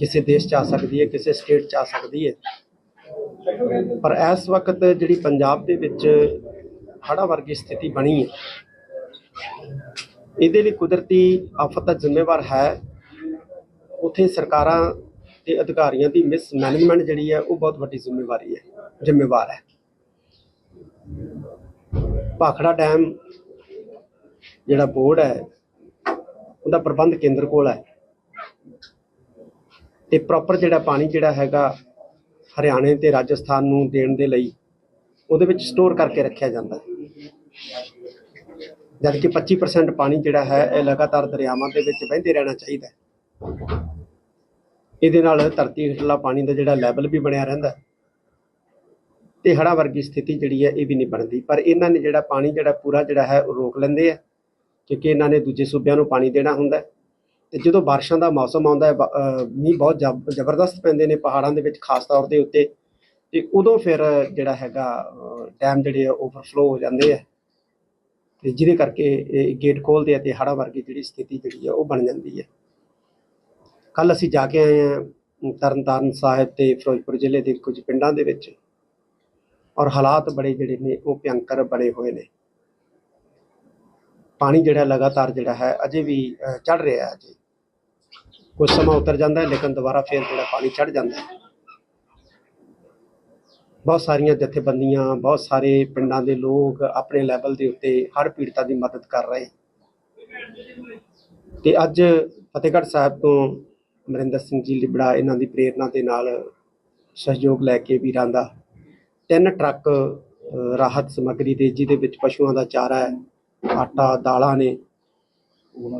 ਕਿਸੇ ਦੇਸ਼ 'ਚ ਆ ਸਕਦੀ ਹੈ, ਕਿਸੇ ਸਟੇਟ 'ਚ ਆ ਸਕਦੀ ਹੈ। ਪਰ ਇਸ ਵਕਤ ਜਿਹੜੀ ਪੰਜਾਬ ਦੇ ਵਿੱਚ ਹੜ੍ਹਾਂ ਵਰਗੀ ਸਥਿਤੀ ਬਣੀ ਹੈ, ਇਹਦੇ ਲਈ ਕੁਦਰਤੀ ਆਫਤ ਦਾ ਜ਼ਿੰਮੇਵਾਰ ਹੈ। ਉਥੇ ਸਰਕਾਰਾਂ ਤੇ ਅਧਿਕਾਰੀਆਂ ਦੀ ਮਿਸ ਮੈਨੇਜਮੈਂਟ ਜਿਹੜੀ ਹੈ, ਉਹ ਬਹੁਤ ਵੱਡੀ ਜ਼ਿੰਮੇਵਾਰੀ ਹੈ, ਜ਼ਿੰਮੇਵਾਰ ਹੈ। ਭਾਖੜਾ ਡੈਮ ਜਿਹੜਾ ਬੋਰਡ ਹੈ, ਉਹਦਾ ਪ੍ਰਬੰਧ ਕੇਂਦਰ ਕੋਲ ਹੈ। ਤੇ ਪ੍ਰੋਪਰ ਜਿਹੜਾ ਪਾਣੀ ਜਿਹੜਾ ਹੈਗਾ ਹਰਿਆਣੇ ਤੇ ਰਾਜਸਥਾਨ ਨੂੰ ਦੇਣ ਦੇ ਲਈ ਉਹਦੇ ਵਿੱਚ ਸਟੋਰ ਕਰਕੇ ਰੱਖਿਆ ਜਾਂਦਾ ਹੈ। ਜਦ ਕਿ 25% ਪਾਣੀ ਜਿਹੜਾ ਹੈ, ਇਹ ਲਗਾਤਾਰ ਦਰਿਆਵਾਂ ਦੇ ਵਿੱਚ ਵਹਿੰਦੇ ਰਹਿਣਾ ਚਾਹੀਦਾ ਹੈ। ਇਹਦੇ ਨਾਲ ਧਰਤੀ ਹੇਠਲਾ ਪਾਣੀ ਦਾ ਜਿਹੜਾ ਲੈਵਲ ਵੀ ਬਣਿਆ ਰਹਿੰਦਾ ਹੈ। ਤੇ ਹੜ੍ਹਾਂ ਵਰਗੀ ਸਥਿਤੀ ਜਿਹੜੀ ਹੈ, ਇਹ ਵੀ ਨਹੀਂ ਬਣਦੀ। ਪਰ ਇਹਨਾਂ ਨੇ ਜਿਹੜਾ ਪਾਣੀ ਜਿਹੜਾ ਪੂਰਾ ਜਿਹੜਾ ਹੈ, ਉਹ ਰੋਕ ਲੈਂਦੇ ਆ ਕਿਉਂਕਿ ਇਹਨਾਂ ਨੇ ਦੂਜੇ ਸੂਬਿਆਂ ਨੂੰ ਪਾਣੀ ਦੇਣਾ ਹੁੰਦਾ ਹੈ। ਤੇ ਜਦੋਂ ਬਾਰਿਸ਼ਾਂ ਦਾ ਮੌਸਮ ਆਉਂਦਾ ਹੈ ਮੀਂਹ ਬਹੁਤ ਜ਼ਬ- ਜ਼ਬਰਦਸਤ ਪੈਂਦੇ ਨੇ ਪਹਾੜਾਂ ਦੇ ਵਿੱਚ, ਖਾਸ ਤੌਰ ਦੇ ਉੱਤੇ, ਤੇ ਉਦੋਂ ਫਿਰ ਜਿਹੜਾ ਹੈਗਾ ਡੈਮ ਜਿਹੜੇ ਆ ਓਵਰਫਲੋ ਹੋ ਜਾਂਦੇ ਆ। ਤੇ ਜਿਹਦੇ ਕਰਕੇ ਇਹ ਗੇਟ ਖੋਲਦੇ ਆ ਤੇ ਹੜ੍ਹਾਂ ਵਰਗੀ ਜਿਹੜੀ ਸਥਿਤੀ ਜਿਹੜੀ ਆ, ਉਹ ਬਣ ਜਾਂਦੀ ਹੈ ਕੱਲ ਅਸੀਂ ਜਾ ਕੇ ਆਏ ਹਾਂ ਤਰਨਤਾਰਨ ਸਾਹਿਬ ਤੇ ਫਿਰੋਜ਼ਪੁਰ ਜ਼ਿਲ੍ਹੇ ਦੇ ਕੁਝ ਪਿੰਡਾਂ ਦੇ ਵਿੱਚ। ਔਰ ਹਾਲਾਤ ਬੜੇ ਜਿਹੜੇ ਨੇ, ਉਹ ਭਿਅੰਕਰ ਬਣੇ ਹੋਏ ਨੇ। ਪਾਣੀ ਜਿਹੜਾ ਲਗਾਤਾਰ ਜਿਹੜਾ ਹੈ, ਅਜੇ ਵੀ ਚੜ ਰਿਹਾ ਹੈ ਜੀ ਕੁਝ ਸਮਾਂ ਉਤਰ ਜਾਂਦਾ ਹੈ, ਲੇਕਿਨ ਦੁਬਾਰਾ ਫੇਰ ਜਿਹੜਾ ਪਾਣੀ ਚੜ ਜਾਂਦਾ ਹੈ। ਬਹੁਤ ਸਾਰੀਆਂ ਜਥੇਬੰਦੀਆਂ, ਬਹੁਤ ਸਾਰੇ ਪਿੰਡਾਂ ਦੇ ਲੋਕ ਆਪਣੇ ਲੈਵਲ ਦੇ ਉੱਤੇ ਹਰ ਪੀੜਤਾਂ ਦੀ ਮਦਦ ਕਰ ਰਹੇ ਤੇ ਅੱਜ ਫਤਿਹਗੜ੍ਹ ਸਾਹਿਬ ਤੋਂ ਅਮਰਿੰਦਰ ਸਿੰਘ ਜੀ ਲਿਬੜਾ ਇਹਨਾਂ ਦੀ ਪ੍ਰੇਰਣਾ ਦੇ ਨਾਲ ਸਹਿਯੋਗ ਲੈ ਕੇ ਵੀਰਾਂ ਦਾ ਤਿੰਨ ਟਰੱਕ ਰਾਹਤ ਸਮੱਗਰੀ ਦੇ, ਜਿਹਦੇ ਵਿੱਚ ਪਸ਼ੂਆਂ ਦਾ ਚਾਰਾ ਹੈ, ਆਟਾ, ਦਾਲਾਂ ਨੇ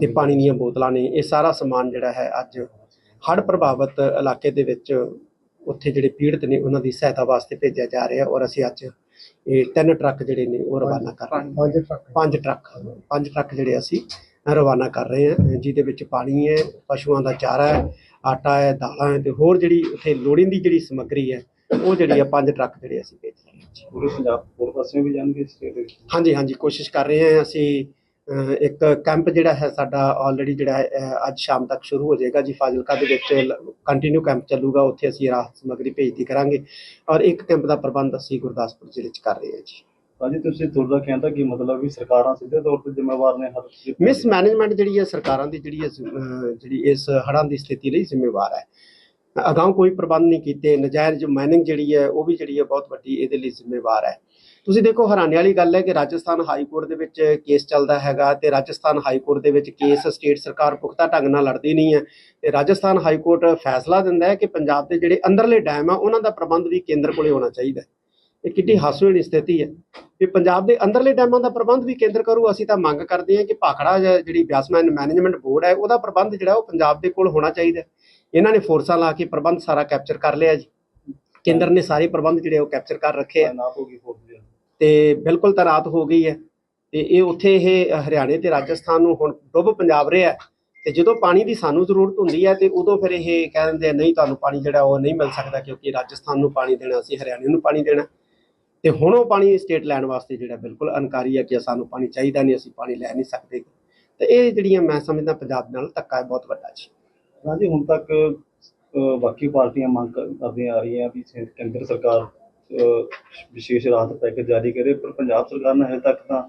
ਤੇ ਪਾਣੀ ਦੀਆਂ ਬੋਤਲਾਂ ਨੇ ਇਹ ਸਾਰਾ ਸਮਾਨ ਜਿਹੜਾ ਹੈ ਅੱਜ ਹੜ੍ਹ ਪ੍ਰਭਾਵਿਤ ਇਲਾਕੇ ਦੇ ਵਿੱਚ ਉੱਥੇ ਜਿਹੜੇ ਪੀੜਤ ਨੇ ਉਹਨਾਂ ਦੀ ਸਹਾਇਤਾ ਵਾਸਤੇ ਭੇਜਿਆ ਜਾ ਰਿਹਾ ਔਰ ਅਸੀਂ ਅੱਜ ਇਹ ਤਿੰਨ ਟਰੱਕ ਜਿਹੜੇ ਨੇ ਉਹ ਰਵਾਨਾ ਕਰ ਰਹੇ ਹਾਂ। ਪੰਜ ਟਰੱਕ। ਪੰਜ ਟਰੱਕ ਪੰਜ ਟਰੱਕ ਜਿਹੜੇ ਅਸੀਂ ਰਵਾਨਾ ਕਰ ਰਹੇ ਹਾਂ ਜਿਹਦੇ ਵਿੱਚ ਪਾਣੀ ਹੈ ਪਸ਼ੂਆਂ ਦਾ ਚਾਰਾ ਹੈ ਆਟਾ ਹੈ ਦਾਲਾਂ ਹੈ ਤੇ ਹੋਰ ਜਿਹੜੀ ਉੱਥੇ ਲੋੜੀਂਦੀ ਜਿਹੜੀ ਸਮੱਗਰੀ ਹੈ ਉਹ ਜਿਹੜੀ ਆ ਪੰਜ ਟਰੱਕ ਜਿਹੜੇ ਅਸੀਂ ਭੇਜ ਰਹੇ ਹਾਂ। ਪੂਰੇ ਪੰਜਾਬ ਹੋਰ ਪਾਸੇ ਵੀ ਜਾਣਗੇ ਸਟੇਟ ਹਾਂਜੀ ਹਾਂਜੀ ਕੋਸ਼ਿਸ਼ ਕਰ ਰਹੇ ਹਾਂ ਅਸੀਂ ਇੱਕ ਕੈਂਪ ਜਿਹੜਾ ਹੈ ਸਾਡਾ ਆਲਰੇਡੀ ਜਿਹੜਾ ਹੈ ਅੱਜ ਸ਼ਾਮ ਤੱਕ ਸ਼ੁਰੂ ਹੋ ਜਾਏਗਾ ਜੀ ਫਾਜ਼ਿਲਕਾ ਦੇ ਵਿੱਚ ਕੰਟੀਨਿਊ ਕੈਂਪ ਚੱਲੂਗਾ ਉੱਥੇ ਅਸੀਂ ਰਾਹਤ ਸਮੱਗਰੀ ਭੇਜਦੀ ਕਰਾਂਗੇ ਔਰ ਇੱਕ ਕੈਂਪ ਦਾ ਪ੍ਰਬੰਧ ਅਸੀਂ ਗੁਰਦਾਸਪੁਰ ਜ਼ਿਲ੍ਹੇ 'ਚ ਕਰ ਰਹੇ ਹਾਂ ਜੀ। ਹਾਂਜੀ ਤੁਸੀਂ ਤੁਹਾਡਾ ਕਹਿੰਦਾ ਕਿ ਮਤਲਬ ਵੀ ਸਰਕਾਰਾਂ ਸਿੱਧੇ ਤੌਰ ਤੇ ਜ਼ਿੰਮੇਵਾਰ ਨੇ ਹਰ? ਮਿਸ ਮੈਨੇਜਮੈਂਟ ਜਿਹੜੀ ਹੈ ਸਰਕਾਰਾਂ ਦੀ ਜਿਹੜੀ ਹੈ ਜਿਹੜੀ ਇਸ ਹੜ੍ਹਾਂ ਦੀ ਸਥਿਤੀ ਲਈ ਜ਼ਿੰਮੇਵਾਰ ਹੈ। ਅਗਾਊਂ ਕੋਈ ਪ੍ਰਬੰਧ ਨਹੀਂ ਕੀਤੇ ਨਜਾਇਜ਼ ਮਾਈਨਿੰਗ ਜਿਹੜੀ ਹੈ ਉਹ ਵੀ ਜਿਹੜੀ ਹੈ ਬਹੁਤ ਵੱਡੀ ਇਹਦੇ ਲਈ ਜ਼ਿੰਮੇਵਾਰ ਹੈ। ਤੁਸੀਂ ਦੇਖੋ, ਹੈਰਾਨੀ ਵਾਲੀ ਗੱਲ ਹੈ ਕਿ ਰਾਜਸਥਾਨ ਹਾਈ ਕੋਰਟ ਦੇ ਵਿੱਚ ਕੇਸ ਚੱਲਦਾ ਹੈਗਾ ਤੇ ਰਾਜਸਥਾਨ ਹਾਈ ਕੋਰਟ ਦੇ ਵਿੱਚ ਕੇਸ ਸਟੇਟ ਸਰਕਾਰ ਪੁਖਤਾ ਢੰਗ ਨਾਲ ਲੜਦੀ ਨਹੀਂ ਹੈ। ਤੇ ਰਾਜਸਥਾਨ ਹਾਈ ਕੋਰਟ ਫੈਸਲਾ ਦਿੰਦਾ ਹੈ ਕਿ ਪੰਜਾਬ ਦੇ ਜਿਹੜੇ ਅੰਦਰਲੇ ਡੈਮ ਆ, ਉਹਨਾਂ ਦਾ ਪ੍ਰਬੰਧ ਵੀ ਕੇਂਦਰ ਕੋਲੇ ਹੋਣਾ ਚਾਹੀਦਾ ਹੈ। ਇਹ ਕਿੰਨੀ ਹਾਸੋਹੀਣੀ ਸਥਿਤੀ ਹੈ। ਕਿ ਪੰਜਾਬ ਦੇ ਅੰਦਰਲੇ ਡੈਮਾਂ ਦਾ ਪ੍ਰਬੰਧ ਵੀ ਕੇਂਦਰ ਕਰੂ, ਅਸੀਂ ਤਾਂ ਮੰਗ ਕਰਦੇ ਹਾਂ ਕਿ ਭਾਖੜਾ ਜਿਹੜੀ ਬਿਆਸਮੈਨ ਮੈਨੇਜਮੈਂਟ ਬੋਰਡ ਹੈ, ਉਹਦਾ ਪ੍ਰਬੰਧ ਜਿਹੜਾ, ਉਹ ਪੰਜਾਬ ਦੇ ਕੋਲ ਹੋਣਾ ਚਾਹੀਦਾ ਇਹਨਾਂ ਨੇ ਫੋਰਸਾਂ ਲਾ ਕੇ ਪ੍ਰਬੰਧ ਸਾਰਾ ਕੈਪਚਰ ਕਰ ਲਿਆ ਜੀ। ਕੇਂਦਰ ਨੇ ਸਾਰੇ ਪ੍ਰਬੰਧ ਜਿਹੜੇ, ਉਹ ਕੈਪਚਰ ਕਰ ਰੱਖੇ ਆ। ਨਾ ਹੋਗੀ ਫੋਰਸ ਤੇ ਬਿਲਕੁਲ ਤੈਨਾਤ ਹੋ ਗਈ ਹੈ ਤੇ ਇਹ ਉੱਥੇ ਇਹ ਹਰਿਆਣੇ ਤੇ ਰਾਜਸਥਾਨ ਨੂੰ ਹੁਣ ਡੁੱਬ ਪੰਜਾਬ ਰਿਹਾ ਹੈ। ਤੇ ਜਦੋਂ ਪਾਣੀ ਦੀ ਸਾਨੂੰ ਜ਼ਰੂਰਤ ਹੁੰਦੀ ਹੈ ਤੇ ਉਦੋਂ ਫਿਰ ਇਹ ਕਹਿ ਦਿੰਦੇ ਆ, ਨਹੀਂ ਤੁਹਾਨੂੰ ਪਾਣੀ ਜਿਹੜਾ ਉਹ ਨਹੀਂ ਮਿਲ ਸਕਦਾ ਕਿਉਂਕਿ ਰਾਜਸਥਾਨ ਨੂੰ ਪਾਣੀ ਦੇਣਾ ਅਸੀਂ ਹਰਿਆਣੇ ਨੂੰ ਪਾਣੀ ਦੇਣਾ ਤੇ ਹੁਣ ਉਹ ਪਾਣੀ ਸਟੇਟ ਲੈਣ ਵਾਸਤੇ ਜਿਹੜਾ ਬਿਲਕੁਲ ਅਨਕਾਰੀ ਹੈ ਕਿ ਸਾਨੂੰ ਪਾਣੀ ਚਾਹੀਦਾ ਨਹੀਂ ਅਸੀਂ ਪਾਣੀ ਲੈ ਨਹੀਂ ਸਕਦੇ ਤੇ ਇਹ ਜਿਹੜੀਆਂ ਮੈਂ ਸਮਝਦਾ ਪੰਜਾਬ ਨਾਲ ਧੱਕਾ ਹੈ ਬਹੁਤ ਵੱਡਾ ਜੀ ਹਾਂਜੀ ਹੁਣ ਤੱਕ ਬਾਕੀ ਪਾਰਟੀਆਂ ਮੰਗ ਕਰ- ਕਰਦੀਆਂ ਆ ਰਹੀਆਂ ਵੀ ਕੇਂਦਰ ਸਰਕਾਰ ਵਿਸ਼ੇਸ਼ ਰਾਹਤ ਪੈਕੇਜ ਜਾਰੀ ਕਰੇ ਪਰ ਪੰਜਾਬ ਸਰਕਾਰ ਨੇ ਹਜੇ ਤੱਕ ਤਾਂ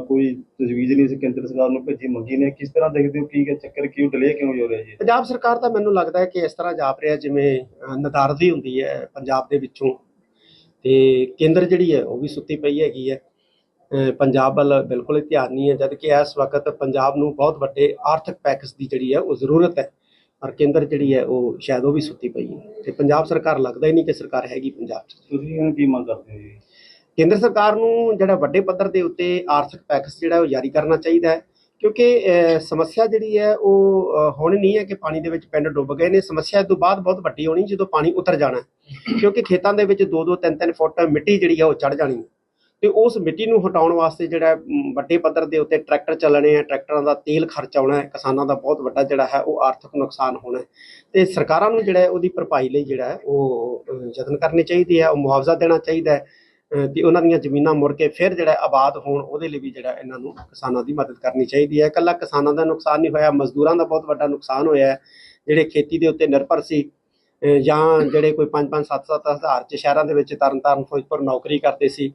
ਕੋਈ ਤਜਵੀਜ਼ ਨਹੀਂ ਸੀ ਕੇਂਦਰ ਸਰਕਾਰ ਨੂੰ ਭੇਜੀ ਮੰਗੀ ਨੇ ਕਿਸ ਤਰ੍ਹਾਂ ਦੇਖਦੇ ਹੋ ਕੀ ਇਹ ਚੱਕਰ ਕਿਉਂ ਡਿਲੇ ਕਿਉਂ ਹੋ ਰਿਹਾ ਜੀ? ਪੰਜਾਬ ਸਰਕਾਰ ਤਾਂ ਮੈਨੂੰ ਲੱਗਦਾ ਹੈ ਕਿ ਇਸ ਤਰ੍ਹਾਂ ਜਾਪ ਰਿਹਾ ਜਿਵੇਂ ਨਦਾਰਦੀ ਹੁੰਦੀ ਹੈ ਪੰਜਾਬ ਦੇ ਵਿੱਚੋਂ। ਤੇ ਕੇਂਦਰ ਜਿਹੜੀ ਹੈ ਉਹ ਵੀ ਸੁੱਤੀ ਪਈ ਹੈਗੀ ਹੈ। ਅਹ, ਪੰਜਾਬ ਵੱਲ ਬਿਲਕੁਲ ਧਿਆਨ ਨਹੀਂ ਹੈ ਜਦ ਕਿ ਇਸ ਵਕਤ ਪੰਜਾਬ ਨੂੰ ਬਹੁਤ ਵੱਡੇ ਆਰਥਿਕ ਪੈਕੇਜ ਦੀ ਜਿਹੜੀ ਹੈ ਉਹ ਜ਼ਰੂਰਤ ਹੈ। ਔਰ ਕੇਂਦਰ ਜਿਹੜੀ ਹੈ ਉਹ ਸ਼ਾਇਦ ਉਹ ਵੀ ਸੁੱਤੀ ਪਈ ਹੈ ਤੇ ਪੰਜਾਬ ਸਰਕਾਰ ਲੱਗਦਾ ਹੀ ਨਹੀਂ ਕਿ ਸਰਕਾਰ ਹੈਗੀ ਪੰਜਾਬ 'ਚ ਤੁਸੀਂ ਇਹਨਾਂ ਕੀ ਮੰਗ ਕਰਦੇ ਹੋ ਕੇਂਦਰ ਸਰਕਾਰ ਨੂੰ ਜਿਹੜਾ ਵੱਡੇ ਪੱਧਰ ਦੇ ਉੱਤੇ ਆਰਥਿਕ ਪੈਕੇਜ ਜਿਹੜਾ ਉਹ ਜਾਰੀ ਕਰਨਾ ਚਾਹੀਦਾ ਹੈ ਕਿਉਂਕਿ ਸਮੱਸਿਆ ਜਿਹੜੀ ਹੈ ਉਹ ਹੁਣ ਨਹੀਂ ਹੈ ਕਿ ਪਾਣੀ ਦੇ ਵਿੱਚ ਪਿੰਡ ਡੁੱਬ ਗਏ ਨੇ ਸਮੱਸਿਆ ਇਸ ਤੋਂ ਬਾਅਦ ਬਹੁਤ ਵੱਡੀ ਹੋਣੀ ਜਦੋਂ ਪਾਣੀ ਉਤਰ ਜਾਣਾ। ਕਿਉਂਕਿ ਖੇਤਾਂ ਦੇ ਵਿੱਚ 2-2 3-3 ਫੁੱਟ ਮਿੱਟੀ ਜਿਹੜੀ ਹੈ ਉਹ ਚੜ ਜਾਣੀ ਹੈ ਤੇ ਉਸ ਮਿੱਟੀ ਨੂੰ ਹਟਾਉਣ ਵਾਸਤੇ ਜਿਹੜਾ ਵੱਡੇ ਪੱਧਰ ਦੇ ਉੱਤੇ ਟਰੈਕਟਰ ਚੱਲਣੇ ਆ, ਟਰੈਕਟਰਾਂ ਦਾ ਤੇਲ ਖਰਚ ਆਉਣਾ ਹੈ, ਕਿਸਾਨਾਂ ਦਾ ਬਹੁਤ ਵੱਡਾ ਜਿਹੜਾ ਹੈ, ਉਹ ਆਰਥਿਕ ਨੁਕਸਾਨ ਹੋਣਾ ਹੈ। ਤੇ ਸਰਕਾਰਾਂ ਨੂੰ ਜਿਹੜਾ ਉਹਦੀ ਭਰਪਾਈ ਲਈ ਜਿਹੜਾ ਉਹ ਯਤਨ ਕਰਨੇ ਚਾਹੀਦੇ ਆ, ਉਹ ਮੁਆਵਜ਼ਾ ਦੇਣਾ ਚਾਹੀਦਾ ਹੈ ਤੇ ਉਹਨਾਂ ਦੀਆਂ ਜ਼ਮੀਨਾਂ ਮੁੜ ਕੇ ਫਿਰ ਜਿਹੜਾ ਆਬਾਦ ਹੋਣ, ਉਹਦੇ ਲਈ ਵੀ ਜਿਹੜਾ ਇਹਨਾਂ ਨੂੰ ਕਿਸਾਨਾਂ ਦੀ ਮਦਦ ਕਰਨੀ ਚਾਹੀਦੀ ਹੈ। ਇਕੱਲਾ ਕਿਸਾਨਾਂ ਦਾ ਨੁਕਸਾਨ ਨਹੀਂ ਹੋਇਆ, ਮਜ਼ਦੂਰਾਂ ਦਾ ਬਹੁਤ ਵੱਡਾ ਨੁਕਸਾਨ ਹੋਇਆ ਜਿਹੜੇ ਖੇਤੀ ਦੇ ਉੱਤੇ ਨਿਰਭਰ ਸੀ ਜਾਂ ਜਿਹੜੇ ਕੋਈ 5-5 7-7 ਹਜ਼ਾਰ ਚ ਸ਼ਹਿਰਾਂ ਦੇ ਵਿੱਚ ਤਰਨਤਾਰਨ ਫਿਰੋਜ਼ਪੁਰ ਨੌਕਰੀ ਕਰਦੇ ਸੀ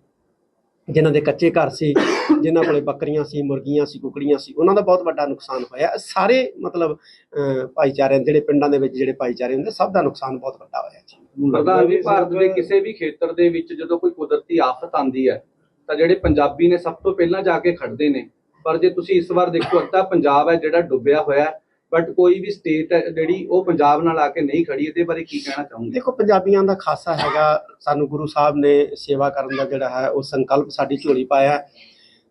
ਜਿਨ੍ਹਾਂ ਦੇ ਕੱਚੇ ਘਰ ਸੀ ਜਿਨ੍ਹਾਂ ਕੋਲੇ ਬੱਕਰੀਆਂ ਸੀ ਮੁਰਗੀਆਂ ਸੀ ਕੁਕੜੀਆਂ ਸੀ ਉਹਨਾਂ ਦਾ ਬਹੁਤ ਵੱਡਾ ਨੁਕਸਾਨ ਹੋਇਆ। ਇਹ ਸਾਰੇ ਮਤਲਬ ਅਹ ਭਾਈਚਾਰੇ ਜਿਹੜੇ ਪਿੰਡਾਂ ਦੇ ਵਿੱਚ ਜਿਹੜੇ ਭਾਈਚਾਰੇ ਹੁੰਦੇ ਸਭ ਦਾ ਨੁਕਸਾਨ ਬਹੁਤ ਵੱਡਾ ਹੋਇਆ ਜੀ। ਪ੍ਰਧਾਨ ਜੀ ਭਾਰਤ ਦੇ ਕਿਸੇ ਵੀ ਖੇਤਰ ਦੇ ਵਿੱਚ ਜਦੋਂ ਕੋਈ ਕੁਦਰਤੀ ਆਫਤ ਆਉਂਦੀ ਹੈ ਤਾਂ ਜਿਹੜੇ ਪੰਜਾਬੀ ਨੇ ਸਭ ਤੋਂ ਪਹਿਲਾਂ ਜਾ ਕੇ ਖੜਦੇ ਨੇ। ਪਰ ਜੇ ਤੁਸੀਂ ਇਸ ਵਾਰ ਦੇਖੋ ਅੱਧਾ ਪੰਜਾਬ ਹੈ ਜਿਹੜਾ ਡੁੱਬਿਆ ਹੋਇਆ ਹੈ ਬਟ ਕੋਈ ਵੀ ਸਟੇਟ ਹੈ ਜਿਹੜੀ ਉਹ ਪੰਜਾਬ ਨਾਲ ਆ ਕੇ ਨਹੀਂ ਖੜੀ, ਇਹਦੇ ਬਾਰੇ ਕੀ ਕਹਿਣਾ ਚਾਹੋਗੇ? ਦੇਖੋ, ਪੰਜਾਬੀਆਂ ਦਾ ਖਾਸਾ ਹੈਗਾ। ਸਾਨੂੰ ਗੁਰੂ ਸਾਹਿਬ ਨੇ ਸੇਵਾ ਕਰਨ ਦਾ ਜਿਹੜਾ ਹੈ, ਉਹ ਸੰਕਲਪ ਸਾਡੀ ਝੋਲੀ ਪਾਇਆ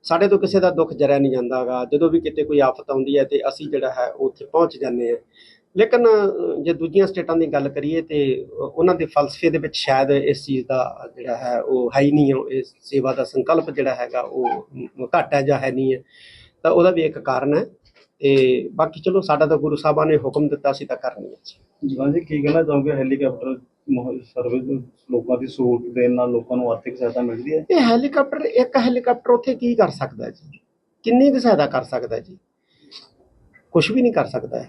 ਸਾਡੇ ਤੋਂ ਕਿਸੇ ਦਾ ਦੁੱਖ ਜਰਿਆ ਨਹੀਂ ਜਾਂਦਾਗਾ। ਜਦੋਂ ਵੀ ਕਿਤੇ ਕੋਈ ਆਫਤ ਆਉਂਦੀ ਹੈ ਤੇ ਅਸੀਂ ਜਿਹੜਾ ਹੈ, ਉਹ ਉੱਥੇ ਪਹੁੰਚ ਜਾਂਦੇ ਹਾਂ। ਲੇਕਿਨ, ਜੇ ਦੂਜੀਆਂ ਸਟੇਟਾਂ ਦੀ ਗੱਲ ਕਰੀਏ ਤੇ ਉਹਨਾਂ ਦੇ ਫਲਸਫੇ ਦੇ ਵਿੱਚ ਸ਼ਾਇਦ ਇਸ ਚੀਜ਼ ਦਾ ਜਿਹੜਾ ਹੈ, ਉਹ ਹੈ ਹੀ ਨਹੀਂ ਉਹ ਇਸ ਸੇਵਾ ਦਾ ਸੰਕਲਪ ਜਿਹੜਾ ਹੈਗਾ, ਉਹ ਮ- ਘੱਟ ਹੈ ਜਾਂ ਹੈ ਨਹੀਂ ਹੈ। ਤਾਂ ਉਹਦਾ ਵੀ ਇੱਕ ਕਾਰਨ ਹੈ। ਤੇ ਬਾਕੀ ਚਲੋ ਸਾਡਾ ਤਾਂ ਗੁਰੂ ਸਾਹਿਬਾਂ ਨੇ ਹੁਕਮ ਦਿੱਤਾ ਸੀ ਤਾਂ ਕਰਨੀ ਹੈ ਜੀ। ਜਵਾਨ ਜੀ ਕੀ ਕਹਿਣਾ ਚਾਹੋਗੇ? ਹੈਲੀਕਾਪਟਰ ਸਰਵਿਸ ਲੋਕਾਂ ਦੀ ਸਹੂਲਤ ਦੇਣ ਨਾਲ ਲੋਕਾਂ ਨੂੰ ਆਰਥਿਕ ਸਹਾਇਤਾ ਮਿਲਦੀ ਹੈ? ਇਹ ਹੈਲੀਕਾਪਟਰ ਇੱਕ ਹੈਲੀਕਾਪਟਰ ਉੱਥੇ ਕੀ ਕਰ ਸਕਦਾ ਜੀ? ਕਿੰਨੀ ਕੁ ਸਹਾਇਤਾ ਕਰ ਸਕਦਾ ਜੀ? ਕੁਝ ਵੀ ਨਹੀਂ ਕਰ ਸਕਦਾ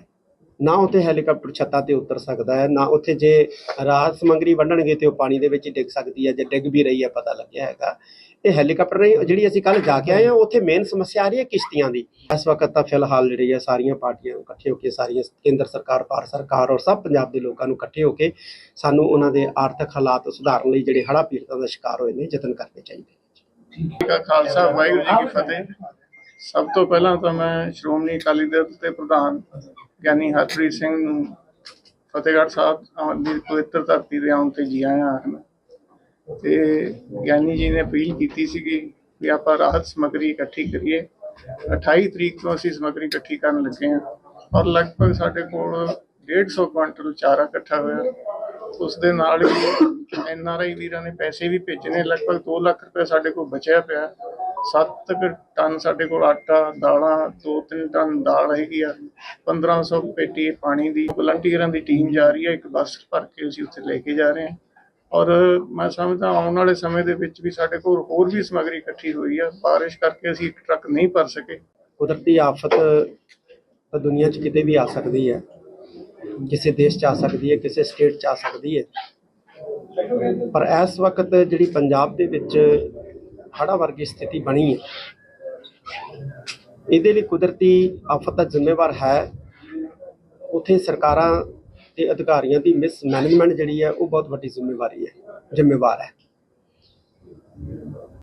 ਨਾ ਉੱਥੇ ਹੈਲੀਕਾਪਟਰ ਛੱਤਾਂ ਤੇ ਉਤਰ ਸਕਦਾ ਹੈ ਨਾ ਉੱਥੇ ਜੇ ਰਾਹਤ ਸਮੱਗਰੀ ਵੰਡਣਗੇ ਤੇ ਉਹ ਪਾਣੀ ਦੇ ਵਿੱਚ ਡਿੱਗ ਸਕਦੀ ਹੈ ਜੇ ਡਿੱਗ ਵੀ ਰਹੀ ਹੈ ਪਤਾ ਲੱਗਿਆ ਹੈਗਾ। ਇਹ ਹੈਲੀਕਾਪਟਰ ਨਹੀਂ ਜਿਹੜੀ ਅਸੀਂ ਕੱਲ ਜਾ ਕੇ ਆਏ ਹਾਂ, ਉੱਥੇ ਮੇਨ ਸਮੱਸਿਆ ਆ ਰਹੀ ਹੈ ਕਿਸ਼ਤੀਆਂ ਦੀ। ਇਸ ਵਕਤ ਤਾਂ ਫਿਲਹਾਲ ਜਿਹੜੀ ਹੈ ਸਾਰੀਆਂ ਪਾਰਟੀਆਂ ਇਕੱਠੇ ਹੋ ਕੇ, ਸਾਰੀਆਂ ਕੇਂਦਰ ਸਰਕਾਰ, ਭਾਰਤ ਸਰਕਾਰ ਔਰ ਸਭ ਪੰਜਾਬ ਦੇ ਲੋਕਾਂ ਨੂੰ ਇਕੱਠੇ ਹੋ ਕੇ ਸਾਨੂੰ ਉਹਨਾਂ ਦੇ ਆਰਥਿਕ ਹਾਲਾਤ ਸੁਧਾਰਨ ਲਈ ਜਿਹੜੇ ਹੜ੍ਹਾਂ ਪੀੜਤਾਂ ਦਾ ਸ਼ਿਕਾਰ ਹੋਏ ਨੇ, ਯਤਨ ਕਰਨੇ ਚਾਹੀਦੇ ਖਾਲਸਾ, ਵਾਹਿਗੁਰੂ ਜੀ ਕੀ ਫਤਿਹ। ਸਭ ਤੋਂ ਪਹਿਲਾਂ ਤਾਂ ਮੈਂ ਸ਼੍ਰੋਮਣੀ ਅਕਾਲੀ ਦਲ ਦੇ ਪ੍ਰਧਾਨ ਗਿਆਨੀ ਹਰਪ੍ਰੀਤ ਸਿੰਘ ਨੂੰ ਫਤਿਹਗੜ੍ਹ ਸਾਹਿਬ ਦੀ ਪਵਿੱਤਰ ਧਰਤੀ ਦੇ ਆਉਣ ਤੇ ਜੀ ਆਇਆਂ ਤੇ ਗਿਆਨੀ ਜੀ ਨੇ ਅਪੀਲ ਕੀਤੀ ਸੀਗੀ ਵੀ ਆਪਾਂ ਰਾਹਤ ਸਮੱਗਰੀ ਇਕੱਠੀ ਕਰੀਏ। 28 ਤਰੀਕ ਤੋਂ ਅਸੀਂ ਸਮੱਗਰੀ ਇਕੱਠੀ ਕਰਨ ਲੱਗੇ ਹਾਂ ਔਰ ਲਗਭਗ ਸਾਡੇ ਕੋਲ 150 ਕੁਇੰਟਲ ਚਾਰਾ ਇਕੱਠਾ ਹੋਇਆ। ਉਸ ਦੇ ਨਾਲ ਹੀ ਐਨ ਆਰ ਆਈ ਵੀਰਾਂ ਨੇ ਪੈਸੇ ਵੀ ਭੇਜਣੇ ਲਗਭਗ 2 ਲੱਖ ਰੁਪਏ ਸਾਡੇ ਕੋਲ ਬਚਿਆ ਪਿਆ। 7 ਟਨ ਸਾਡੇ ਕੋਲ ਆਟਾ, ਦਾਲਾਂ 2-3 ਟਨ ਦਾਲ ਹੈਗੀ ਆ। 1500 ਪੇਟੀ ਪਾਣੀ ਦੀ। ਵਲੰਟੀਅਰਾਂ ਦੀ ਟੀਮ ਜਾ ਰਹੀ ਹੈ। ਇੱਕ ਬੱਸ ਭਰ ਕੇ ਅਸੀਂ ਉੱਥੇ ਲੈ ਕੇ ਜਾ ਰਹੇ ਹਾਂ। ਔਰ ਮੈਂ ਸਮਝਦਾ ਆਉਣ ਵਾਲੇ ਸਮੇਂ ਦੇ ਵਿੱਚ ਵੀ ਸਾਡੇ ਕੋਲ ਹੋਰ ਵੀ ਸਮੱਗਰੀ ਇਕੱਠੀ ਹੋਈ ਆ। ਬਾਰਿਸ਼ ਕਰਕੇ ਅਸੀਂ ਇੱਕ ਟਰੱਕ ਨਹੀਂ ਭਰ ਸਕੇ। ਕੁਦਰਤੀ ਆਫਤ ਤਾਂ ਦੁਨੀਆ 'ਚ ਕਿਤੇ ਵੀ ਆ ਸਕਦੀ ਹੈ। ਕਿਸੇ ਦੇਸ਼ 'ਚ ਆ ਸਕਦੀ ਹੈ, ਕਿਸੇ ਸਟੇਟ 'ਚ ਆ ਸਕਦੀ ਹੈ। ਪਰ ਇਸ ਵਕਤ ਜਿਹੜੀ ਪੰਜਾਬ ਦੇ ਵਿੱਚ ਹੜਾ ਵਰਗੀ ਸਥਿਤੀ ਬਣੀ ਹੈ, ਇਹਦੇ ਲਈ ਕੁਦਰਤੀ ਆਫਤ ਦਾ ਜ਼ਿੰਮੇਵਾਰ ਹੈ। ਉਥੇ ਸਰਕਾਰਾਂ ਤੇ ਅਧਿਕਾਰੀਆਂ ਦੀ ਮਿਸ ਮੈਨੇਜਮੈਂਟ ਜਿਹੜੀ ਹੈ ਉਹ ਬਹੁਤ ਵੱਡੀ ਜ਼ਿੰਮੇਵਾਰੀ ਹੈ ਜ਼ਿੰਮੇਵਾਰ ਹੈ।